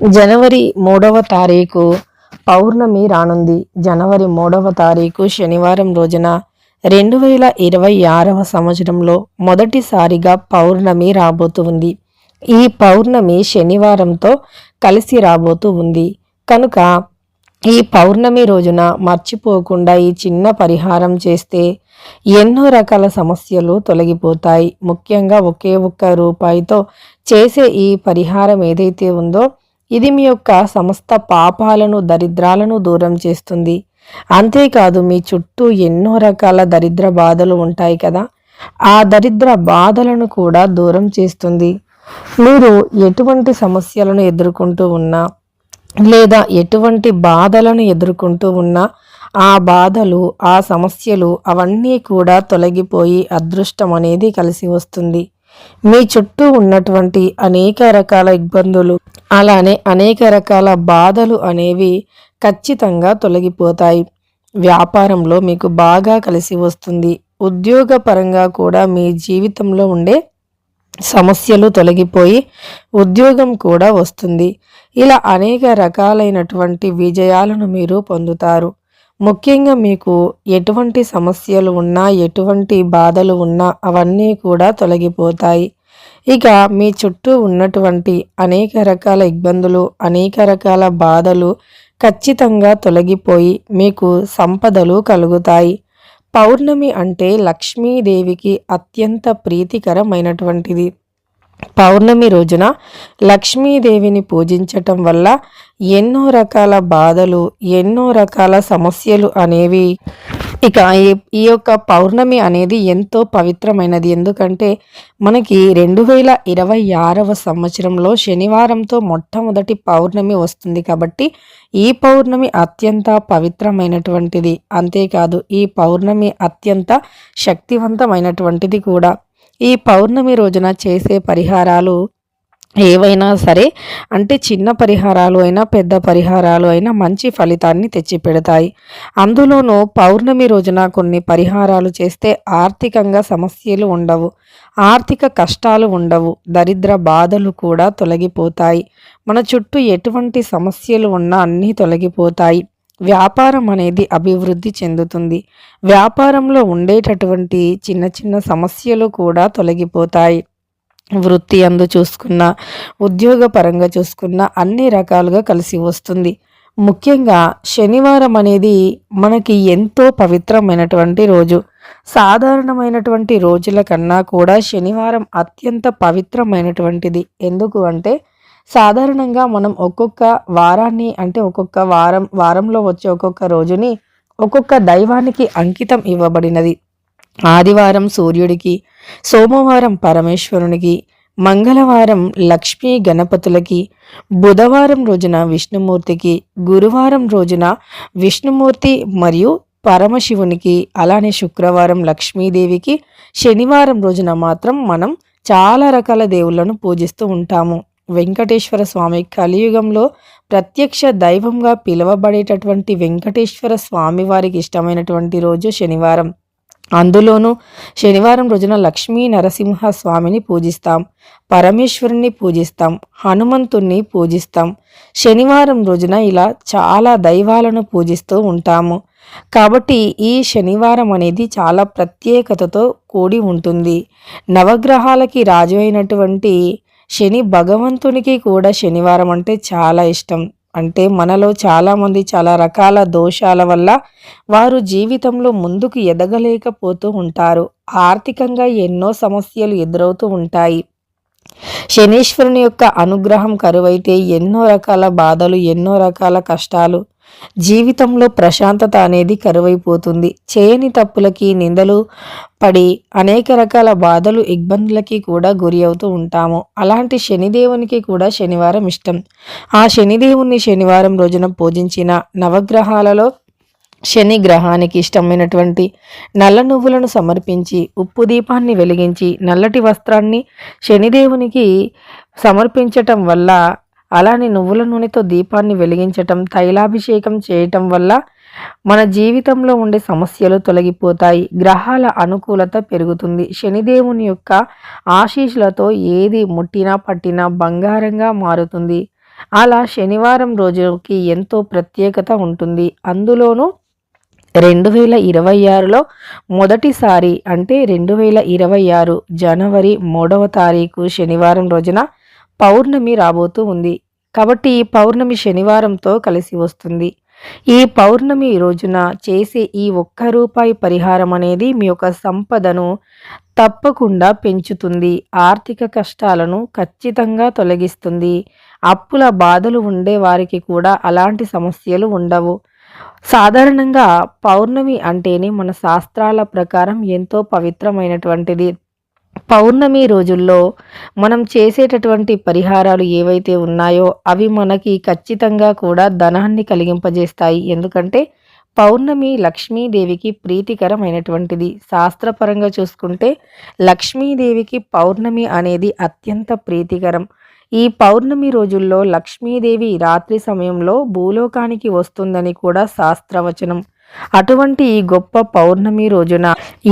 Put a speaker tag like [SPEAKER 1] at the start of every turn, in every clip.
[SPEAKER 1] జనవరి మూడవ తారీఖు పౌర్ణమి రానుంది. జనవరి మూడవ తారీఖు శనివారం రోజున రెండు వేల ఇరవై ఆరవ సంవత్సరంలో మొదటిసారిగా పౌర్ణమి రాబోతూ ఉంది. ఈ పౌర్ణమి శనివారంతో కలిసి రాబోతూ ఉంది. కనుక ఈ పౌర్ణమి రోజున మర్చిపోకుండా ఈ చిన్న పరిహారం చేస్తే ఎన్నో రకాల సమస్యలు తొలగిపోతాయి. ముఖ్యంగా ఒకే ఒక్క రూపాయితో చేసే ఈ పరిహారం ఏదైతే ఉందో ఇది మీ యొక్క సమస్త పాపాలను దరిద్రాలను దూరం చేస్తుంది. అంతేకాదు మీ చుట్టూ ఎన్నో రకాల దరిద్ర బాధలు ఉంటాయి కదా ఆ దరిద్ర బాధలను కూడా దూరం చేస్తుంది. మీరు ఎటువంటి సమస్యలను ఎదుర్కొంటూ ఉన్నా లేదా ఎటువంటి బాధలను ఎదుర్కొంటూ ఉన్నా ఆ బాధలు ఆ సమస్యలు అవన్నీ కూడా తొలగిపోయి అదృష్టం అనేది కలిసి వస్తుంది. మీ చుట్టూ ఉన్నటువంటి అనేక రకాల ఇబ్బందులు అలానే అనేక రకాల బాధలు అనేవి ఖచ్చితంగా తొలగిపోతాయి. వ్యాపారంలో మీకు బాగా కలిసి వస్తుంది. ఉద్యోగపరంగా కూడా మీ జీవితంలో ఉండే సమస్యలు తొలగిపోయి ఉద్యోగం కూడా వస్తుంది. ఇలా అనేక రకాలైనటువంటి విజయాలను మీరు పొందుతారు. ముఖ్యంగా మీకు ఎటువంటి సమస్యలు ఉన్నా ఎటువంటి బాధలు ఉన్నా అవన్నీ కూడా తొలగిపోతాయి. ఇక మీ చుట్టూ ఉన్నటువంటి అనేక రకాల ఇబ్బందులు అనేక రకాల బాధలు ఖచ్చితంగా తొలగిపోయి మీకు సంపదలు కలుగుతాయి. పౌర్ణమి అంటే లక్ష్మీదేవికి అత్యంత ప్రీతికరమైనటువంటిది. పౌర్ణమి రోజున లక్ష్మీదేవిని పూజించటం వల్ల ఎన్నో రకాల బాధలు ఎన్నో రకాల సమస్యలు అనేవి. ఇక ఈ యొక్క పౌర్ణమి అనేది ఎంతో పవిత్రమైనది. ఎందుకంటే మనకి రెండు వేల ఇరవై ఆరవ సంవత్సరంలో శనివారంతో మొట్టమొదటి పౌర్ణమి వస్తుంది కాబట్టి ఈ పౌర్ణమి అత్యంత పవిత్రమైనటువంటిది. అంతేకాదు ఈ పౌర్ణమి అత్యంత శక్తివంతమైనటువంటిది కూడా. ఈ పౌర్ణమి రోజున చేసే పరిహారాలు ఏవైనా సరే అంటే చిన్న పరిహారాలు అయినా పెద్ద పరిహారాలు అయినా మంచి ఫలితాన్ని తెచ్చిపెడతాయి. అందులోనూ పౌర్ణమి రోజున కొన్ని పరిహారాలు చేస్తే ఆర్థికంగా సమస్యలు ఉండవు ఆర్థిక కష్టాలు ఉండవు దరిద్ర బాధలు కూడా తొలగిపోతాయి. మన చుట్టూ ఎటువంటి సమస్యలు ఉన్నా అన్నీ తొలగిపోతాయి. వ్యాపారం అనేది అభివృద్ధి చెందుతుంది. వ్యాపారంలో ఉండేటటువంటి చిన్న చిన్న సమస్యలు కూడా తొలగిపోతాయి. వృత్తి అందు చూసుకున్న ఉద్యోగ పరంగా చూసుకున్న అన్ని రకాలుగా కలిసి వస్తుంది. ముఖ్యంగా శనివారం అనేది మనకి ఎంతో పవిత్రమైనటువంటి రోజు. సాధారణమైనటువంటి రోజుల కన్నా కూడా శనివారం అత్యంత పవిత్రమైనటువంటిది. ఎందుకు అంటే సాధారణంగా మనం ఒక్కొక్క వారాన్ని అంటే ఒక్కొక్క వారం వారంలో వచ్చే ఒక్కొక్క రోజుని ఒక్కొక్క దైవానికి అంకితం ఇవ్వబడినది. ఆదివారం సూర్యుడికి సోమవారం పరమేశ్వరునికి మంగళవారం లక్ష్మీ గణపతులకి బుధవారం రోజున విష్ణుమూర్తికి గురువారం రోజున విష్ణుమూర్తి మరియు పరమశివునికి అలానే శుక్రవారం లక్ష్మీదేవికి శనివారం రోజున మాత్రం మనం చాలా రకాల దేవుళ్ళను పూజిస్తూ ఉంటాము. వెంకటేశ్వర స్వామి కలియుగంలో ప్రత్యక్ష దైవంగా పిలువబడేటటువంటి వెంకటేశ్వర స్వామి వారికి ఇష్టమైనటువంటి రోజు శనివారం. అందులోనూ శనివారం రోజున లక్ష్మీ నరసింహ స్వామిని పూజిస్తాం పరమేశ్వరుని పూజిస్తాం హనుమంతుణ్ణి పూజిస్తాం. శనివారం రోజున ఇలా చాలా దైవాలను పూజిస్తూ ఉంటాము. కాబట్టి ఈ శనివారం అనేది చాలా ప్రత్యేకతతో కూడి ఉంటుంది. నవగ్రహాలకి రాజు అయినటువంటి శని భగవంతునికి కూడా శనివారం అంటే చాలా ఇష్టం. అంటే మనలో చాలామంది చాలా రకాల దోషాల వల్ల వారు జీవితంలో ముందుకు ఎదగలేకపోతూ ఉంటారు. ఆర్థికంగా ఎన్నో సమస్యలు ఎదురవుతూ ఉంటాయి. శనీశ్వరుని యొక్క అనుగ్రహం కరువైతే ఎన్నో రకాల బాధలు ఎన్నో రకాల కష్టాలు జీవితంలో ప్రశాంతత అనేది కరువైపోతుంది. చేయని తప్పులకి నిందలు పడి అనేక రకాల బాధలు ఇబ్బందులకి కూడా గురి అవుతూ ఉంటాము. అలాంటి శనిదేవునికి కూడా శనివారం ఇష్టం. ఆ శనిదేవుని శనివారం రోజున పూజించిన నవగ్రహాలలో శని గ్రహానికి ఇష్టమైనటువంటి నల్ల నువ్వులను సమర్పించి ఉప్పు దీపాన్ని వెలిగించి నల్లటి వస్త్రాన్ని శనిదేవునికి సమర్పించటం వల్ల అలానే నువ్వుల నూనెతో దీపాన్ని వెలిగించటం తైలాభిషేకం చేయటం వల్ల మన జీవితంలో ఉండే సమస్యలు తొలగిపోతాయి. గ్రహాల అనుకూలత పెరుగుతుంది. శనిదేవుని యొక్క ఆశీస్సులతో ఏది ముట్టినా పట్టినా బంగారంగా మారుతుంది. అలా శనివారం రోజుకి ఎంతో ప్రత్యేకత ఉంటుంది. అందులోనూ రెండు వేల ఇరవై ఆరులో మొదటిసారి అంటే రెండు వేల ఇరవై ఆరు జనవరి మూడవ తారీఖు శనివారం రోజున పౌర్ణమి రాబోతూ ఉంది. కాబట్టి ఈ పౌర్ణమి శనివారంతో కలిసి వస్తుంది. ఈ పౌర్ణమి రోజున చేసే ఈ ఒక్క రూపాయి పరిహారం అనేది మీ యొక్క సంపదను తప్పకుండా పెంచుతుంది. ఆర్థిక కష్టాలను ఖచ్చితంగా తొలగిస్తుంది. అప్పుల బాధలు ఉండే వారికి కూడా అలాంటి సమస్యలు ఉండవు. సాధారణంగా పౌర్ణమి అంటేనే మన శాస్త్రాల ప్రకారం ఎంతో పవిత్రమైనటువంటిది. పౌర్ణమి రోజుల్లో మనం చేసేటటువంటి పరిహారాలు ఏవైతే ఉన్నాయో అవి మనకి ఖచ్చితంగా కూడా ధనాన్ని కలిగింపజేస్తాయి. ఎందుకంటే పౌర్ణమి లక్ష్మీదేవికి ప్రీతికరమైనటువంటిది. శాస్త్రపరంగా చూసుకుంటే లక్ష్మీదేవికి పౌర్ణమి అనేది అత్యంత ప్రీతికరం. ఈ పౌర్ణమి రోజుల్లో లక్ష్మీదేవి రాత్రి సమయంలో భూలోకానికి వస్తుందని కూడా శాస్త్రవచనం. అటువంటి ఈ గొప్ప పౌర్ణమి రోజున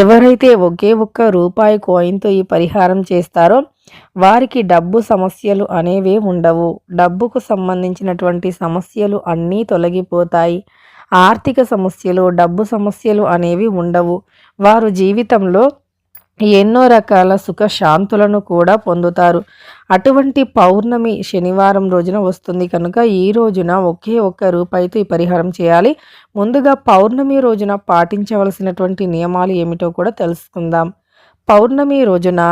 [SPEAKER 1] ఎవరైతే ఒకే ఒక్క రూపాయి కాయిన్తో ఈ పరిహారం చేస్తారో వారికి డబ్బు సమస్యలు అనేవే ఉండవు. డబ్బుకు సంబంధించినటువంటి సమస్యలు అన్నీ తొలగిపోతాయి. ఆర్థిక సమస్యలు డబ్బు సమస్యలు అనేవి ఉండవు. వారు జీవితంలో ఎన్నో రకాల సుఖ శాంతులను కూడా పొందుతారు. అటువంటి పౌర్ణమి శనివారం రోజున వస్తుంది కనుక ఈ రోజున ఒకే ఒక్క రూపాయితో ఈ పరిహారం చేయాలి. ముందుగా పౌర్ణమి రోజున పాటించవలసినటువంటి నియమాలు ఏమిటో కూడా తెలుసుకుందాం. పౌర్ణమి రోజున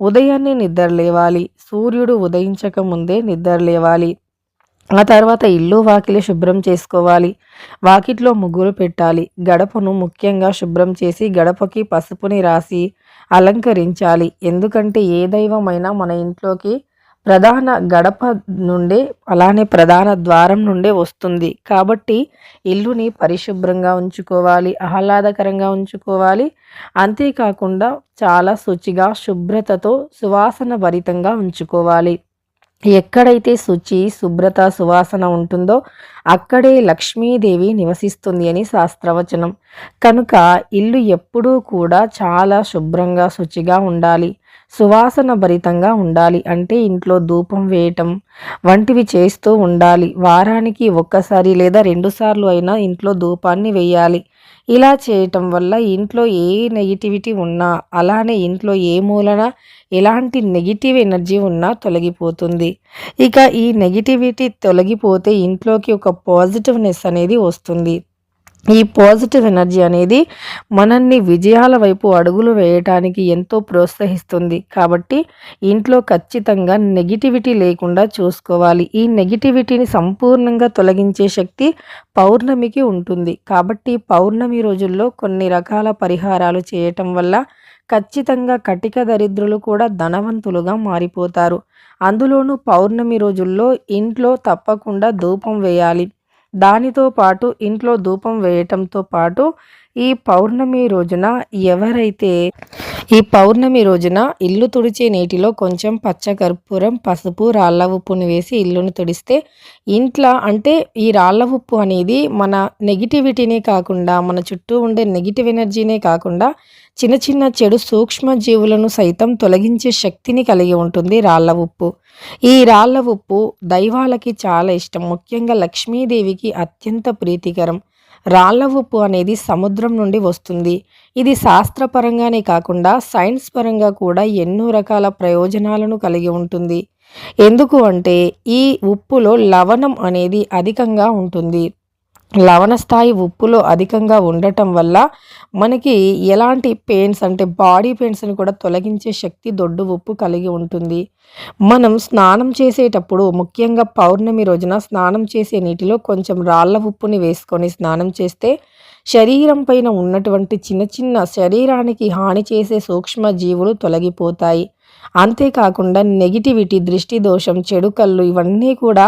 [SPEAKER 1] ఉదయాన్నే నిద్ర లేవాలి. సూర్యుడు ఉదయించక ముందే నిద్ర లేవాలి. ఆ తర్వాత ఇల్లు వాకిలి శుభ్రం చేసుకోవాలి. వాకిట్లో ముగ్గులు పెట్టాలి. గడపను ముఖ్యంగా శుభ్రం చేసి గడపకి పసుపుని రాసి అలంకరించాలి. ఎందుకంటే ఏ దైవమైనా మన ఇంట్లోకి ప్రధాన గడప నుండే అలానే ప్రధాన ద్వారం నుండే వస్తుంది. కాబట్టి ఇల్లుని పరిశుభ్రంగా ఉంచుకోవాలి ఆహ్లాదకరంగా ఉంచుకోవాలి. అంతేకాకుండా చాలా శుచిగా శుభ్రతతో సువాసన భరితంగా ఉంచుకోవాలి. ఎక్కడైతే శుచి శుభ్రత సువాసన ఉంటుందో అక్కడే లక్ష్మీదేవి నివసిస్తుంది అని శాస్త్రవచనం. కనుక ఇల్లు ఎప్పుడూ కూడా చాలా శుభ్రంగా శుచిగా ఉండాలి. సువాసన భరితంగా ఉండాలి. అంటే ఇంట్లో ధూపం వేయటం వంటివి చేస్తూ ఉండాలి. వారానికి ఒక్కసారి లేదా రెండుసార్లు అయినా ఇంట్లో ధూపాన్ని వేయాలి. ఇలా చేయటం వల్ల ఇంట్లో ఏ నెగిటివిటీ ఉన్నా అలానే ఇంట్లో ఏ మూలన ఎలాంటి నెగిటివ్ ఎనర్జీ ఉన్నా తొలగిపోతుంది. ఇక ఈ నెగిటివిటీ తొలగిపోతే ఇంట్లోకి ఒక పాజిటివ్నెస్ అనేది వస్తుంది. ఈ పాజిటివ్ ఎనర్జీ అనేది మనల్ని విజయాల వైపు అడుగులు వేయటానికి ఎంతో ప్రోత్సహిస్తుంది. కాబట్టి ఇంట్లో ఖచ్చితంగా నెగిటివిటీ లేకుండా చూసుకోవాలి. ఈ నెగిటివిటీని సంపూర్ణంగా తొలగించే శక్తి పౌర్ణమికి ఉంటుంది. కాబట్టి పౌర్ణమి రోజుల్లో కొన్ని రకాల పరిహారాలు చేయటం వల్ల ఖచ్చితంగా కటిక దరిద్రులు కూడా ధనవంతులుగా మారిపోతారు. అందులోనూ పౌర్ణమి రోజుల్లో ఇంట్లో తప్పకుండా ధూపం వేయాలి. దానితో పాటు ఇంట్లో ధూపం వేయటంతో పాటు ఈ పౌర్ణమి రోజున ఎవరైతే ఈ పౌర్ణమి రోజున ఇల్లు తుడిచే నీటిలో కొంచెం పచ్చకర్పూరం పసుపు రాళ్ళ ఉప్పుని వేసి ఇల్లును తుడిస్తే ఇంట్లో అంటే ఈ రాళ్ళ ఉప్పు అనేది మన నెగిటివిటీనే కాకుండా మన చుట్టూ ఉండే నెగిటివ్ ఎనర్జీనే కాకుండా చిన్న చిన్న చెడు సూక్ష్మ జీవులను సైతం తొలగించే శక్తిని కలిగి ఉంటుంది రాళ్ళ ఉప్పు. ఈ రాళ్ళ ఉప్పు దైవాలకి చాలా ఇష్టం. ముఖ్యంగా లక్ష్మీదేవికి అత్యంత ప్రీతికరం. రాళ్ళ ఉప్పు అనేది సముద్రం నుండి వస్తుంది. ఇది శాస్త్రపరంగానే కాకుండా సైన్స్ పరంగా కూడా ఎన్నో రకాల ప్రయోజనాలను కలిగి ఉంటుంది. ఎందుకు అంటే ఈ ఉప్పులో లవణం అనేది అధికంగా ఉంటుంది. లవణ స్థాయి ఉప్పులో అధికంగా ఉండటం వల్ల మనకి ఎలాంటి పెయిన్స్ అంటే బాడీ పెయిన్స్ని కూడా తొలగించే శక్తి దొడ్డు ఉప్పు కలిగి ఉంటుంది. మనం స్నానం చేసేటప్పుడు ముఖ్యంగా పౌర్ణమి రోజున స్నానం చేసే నీటిలో కొంచెం రాళ్ళ ఉప్పుని వేసుకొని స్నానం చేస్తే శరీరం పైన ఉన్నటువంటి చిన్న చిన్న శరీరానికి హాని చేసే సూక్ష్మ జీవులు తొలగిపోతాయి. అంతేకాకుండా నెగిటివిటీ దృష్టి దోషం చెడు కళ్ళు ఇవన్నీ కూడా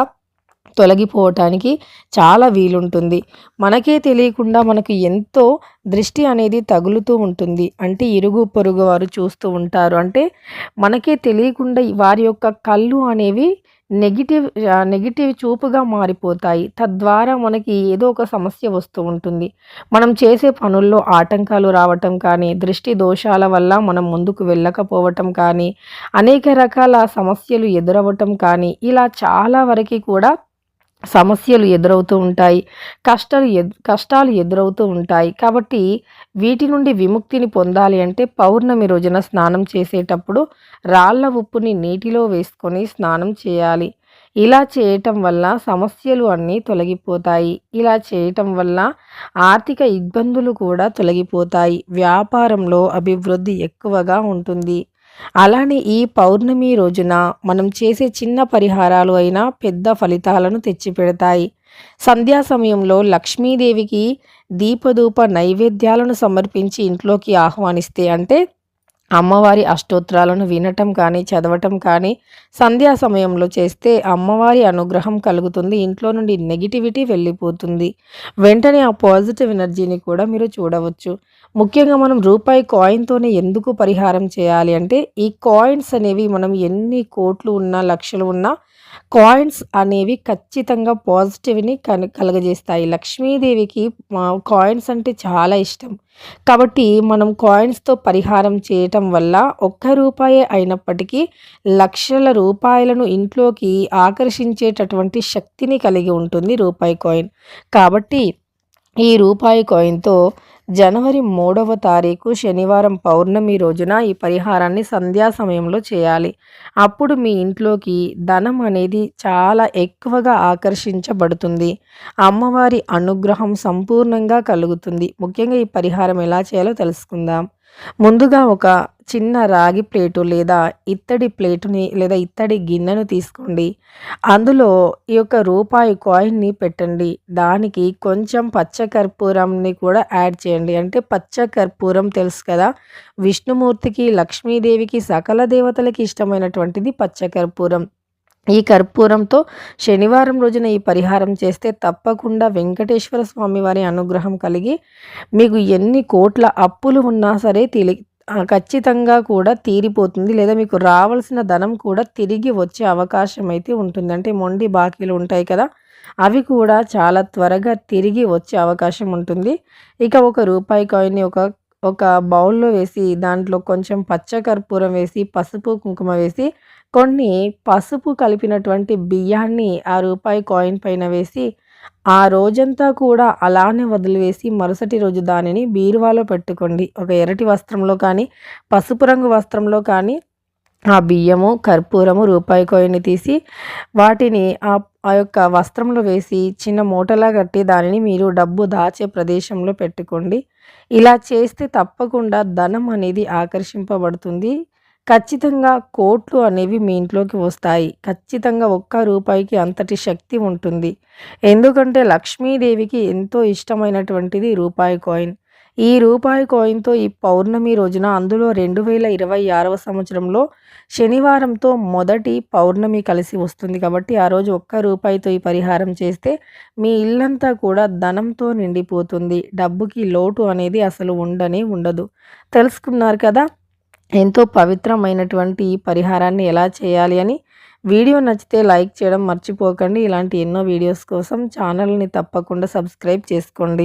[SPEAKER 1] తొలగిపోవటానికి చాలా వీలుంటుంది. మనకే తెలియకుండా మనకు ఎంతో దృష్టి అనేది తగులుతూ ఉంటుంది. అంటే ఇరుగు పొరుగు వారు చూస్తూ ఉంటారు. అంటే మనకే తెలియకుండా వారి యొక్క కళ్ళు అనేవి నెగిటివ్ నెగిటివ్ చూపుగా మారిపోతాయి. తద్వారా మనకి ఏదో ఒక సమస్య వస్తూ ఉంటుంది. మనం చేసే పనుల్లో ఆటంకాలు రావటం కానీ దృష్టి దోషాల వల్ల మనం ముందుకు వెళ్ళకపోవటం కానీ అనేక రకాల సమస్యలు ఎదురవ్వటం కానీ ఇలా చాలా వరకు కూడా సమస్యలు ఎదురవుతూ ఉంటాయి కష్టాలు ఎద్ కష్టాలు ఎదురవుతూ ఉంటాయి. కాబట్టి వీటి నుండి విముక్తిని పొందాలి అంటే పౌర్ణమి రోజున స్నానం చేసేటప్పుడు రాళ్ళ ఉప్పుని నీటిలో వేసుకొని స్నానం చేయాలి. ఇలా చేయటం వల్ల సమస్యలు అన్నీ తొలగిపోతాయి. ఇలా చేయటం వల్ల ఆర్థిక ఇబ్బందులు కూడా తొలగిపోతాయి. వ్యాపారంలో అభివృద్ధి ఎక్కువగా ఉంటుంది. అలానే ఈ పౌర్ణమి రోజున మనం చేసే చిన్న పరిహారాలు అయినా పెద్ద ఫలితాలను తెచ్చిపెడతాయి. సంధ్యా సమయంలో లక్ష్మీదేవికి దీపధూప నైవేద్యాలను సమర్పించి ఇంట్లోకి ఆహ్వానిస్తే అంటే అమ్మవారి అష్టోత్తరాలను వినటం కానీ చదవటం కానీ సంధ్యా సమయంలో చేస్తే అమ్మవారి అనుగ్రహం కలుగుతుంది ఇంట్లో నుండి నెగిటివిటీ వెళ్ళిపోతుంది. వెంటనే ఆ పాజిటివ్ ఎనర్జీని కూడా మీరు చూడవచ్చు. ముఖ్యంగా మనం రూపాయి కాయిన్తోనే ఎందుకు పరిహారం చేయాలి అంటే ఈ కాయిన్స్ అనేవి మనం ఎన్ని కోట్లు ఉన్నా లక్షలు ఉన్నా కాయిన్స్ అనేవి ఖచ్చితంగా పాజిటివ్ని కన కలగజేస్తాయి. లక్ష్మీదేవికి కాయిన్స్ అంటే చాలా ఇష్టం. కాబట్టి మనం కాయిన్స్తో పరిహారం చేయటం వల్ల ఒక్క రూపాయి అయినప్పటికీ లక్షల రూపాయలను ఇంట్లోకి ఆకర్షించేటటువంటి శక్తిని కలిగి ఉంటుంది రూపాయి కాయిన్ కాబట్టి ఈ రూపాయి కాయిన్తో జనవరి మూడవ తారీఖు శనివారం పౌర్ణమి రోజున ఈ పరిహారాన్ని సంధ్యా సమయంలో చేయాలి. అప్పుడు మీ ఇంట్లోకి ధనం అనేది చాలా ఎక్కువగా ఆకర్షించబడుతుంది. అమ్మవారి అనుగ్రహం సంపూర్ణంగా కలుగుతుంది. ముఖ్యంగా ఈ పరిహారం ఎలా చేయాలో తెలుసుకుందాం. ముందుగా ఒక చిన్న రాగి ప్లేటు లేదా ఇత్తడి ప్లేటుని లేదా ఇత్తడి గిన్నెను తీసుకోండి. అందులో ఈ యొక్క రూపాయి కాయిన్ని పెట్టండి. దానికి కొంచెం పచ్చకర్పూరంని కూడా యాడ్ చేయండి. అంటే పచ్చ కర్పూరం తెలుసు కదా? విష్ణుమూర్తికి లక్ష్మీదేవికి సకల దేవతలకి ఇష్టమైనటువంటిది పచ్చకర్పూరం. ఈ కర్పూరంతో శనివారం రోజున ఈ పరిహారం చేస్తే తప్పకుండా వెంకటేశ్వర స్వామి వారి అనుగ్రహం కలిగి మీకు ఎన్ని కోట్ల అప్పులు ఉన్నా సరే తిరిగి ఖచ్చితంగా కూడా తీరిపోతుంది లేదా మీకు రావాల్సిన ధనం కూడా తిరిగి వచ్చే అవకాశం అయితే ఉంటుంది. అంటే మొండి బాకీలు ఉంటాయి కదా అవి కూడా చాలా త్వరగా తిరిగి వచ్చే అవకాశం ఉంటుంది. ఇక ఒక రూపాయి కాయిన్ని ఒక ఒక బౌల్లో వేసి దాంట్లో కొంచెం పచ్చ కర్పూరం వేసి పసుపు కుంకుమ వేసి కొన్ని పసుపు కలిపినటువంటి బియ్యాన్ని ఆ రూపాయి కాయిన్ పైన వేసి ఆ రోజంతా కూడా అలానే వదిలివేసి మరుసటి రోజు దానిని బీరువాలో పెట్టుకోండి. ఒక ఎరటి వస్త్రంలో కానీ పసుపు రంగు వస్త్రంలో కానీ ఆ బియ్యము కర్పూరము రూపాయి కోయిని తీసి వాటిని ఆ ఆ యొక్క వస్త్రంలో వేసి చిన్న మూటలా కట్టి దానిని మీరు డబ్బు దాచే ప్రదేశంలో పెట్టుకోండి. ఇలా చేస్తే తప్పకుండా ధనం అనేది ఆకర్షింపబడుతుంది. ఖచ్చితంగా కోట్లు అనేవి మీ ఇంట్లోకి వస్తాయి. ఖచ్చితంగా ఒక్క రూపాయికి అంతటి శక్తి ఉంటుంది. ఎందుకంటే లక్ష్మీదేవికి ఎంతో ఇష్టమైనటువంటిది రూపాయి కాయిన్. ఈ రూపాయి కాయిన్తో ఈ పౌర్ణమి రోజున అందులో రెండు వేల ఇరవై ఆరవ సంవత్సరంలో శనివారంతో మొదటి పౌర్ణమి కలిసి వస్తుంది కాబట్టి ఆ రోజు ఒక్క రూపాయితో ఈ పరిహారం చేస్తే మీ ఇల్లంతా కూడా ధనంతో నిండిపోతుంది. డబ్బుకి లోటు అనేది అసలు ఉండనే ఉండదు. తెలుసుకున్నారు కదా? ఎంతో పవిత్రమైనటువంటి ఈ పరిహారాన్ని ఎలా చేయాలి అని వీడియో నచ్చితే లైక్ చేయడం మర్చిపోకండి. ఇలాంటి ఎన్నో వీడియోస్ కోసం ఛానల్ని తప్పకుండా సబ్స్క్రైబ్ చేసుకోండి.